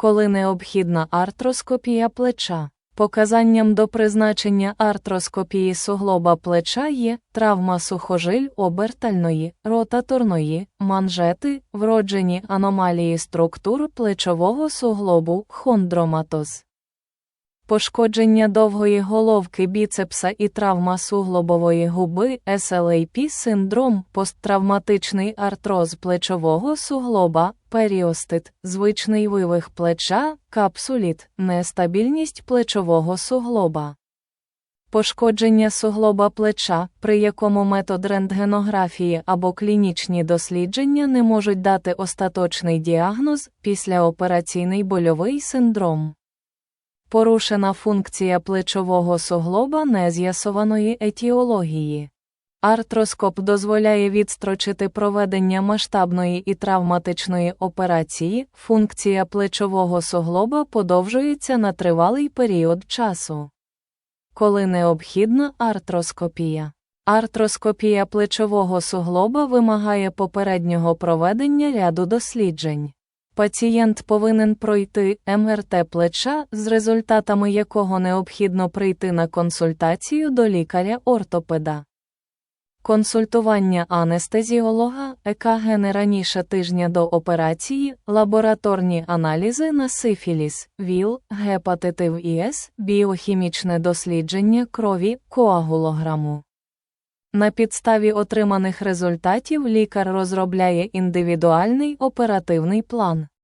коли необхідна артроскопія плеча. Показанням до призначення артроскопії суглоба плеча є травма сухожиль обертальної, ротаторної, манжети, вроджені аномалії структур плечового суглобу, хондроматоз. Пошкодження довгої головки біцепса і травма суглобової губи SLAP синдром, посттравматичний артроз плечового суглоба, періостит, звичний вивих плеча, капсуліт, нестабільність плечового суглоба. Пошкодження суглоба плеча, при якому метод рентгенографії або клінічні дослідження не можуть дати остаточний діагноз, післяопераційний больовий синдром. Порушена функція плечового суглоба нез'ясованої етіології. Артроскоп дозволяє відстрочити проведення масштабної і травматичної операції, функція плечового суглоба подовжується на тривалий період часу. Коли необхідна артроскопія. Артроскопія плечового суглоба вимагає попереднього проведення ряду досліджень. Пацієнт повинен пройти МРТ плеча, з результатами якого необхідно прийти на консультацію до лікаря-ортопеда. Консультування анестезіолога, ЕКГ не раніше тижня до операції, лабораторні аналізи на сифіліс, ВІЛ, гепатитив ІС, біохімічне дослідження крові, коагулограму. На підставі отриманих результатів лікар розробляє індивідуальний оперативний план.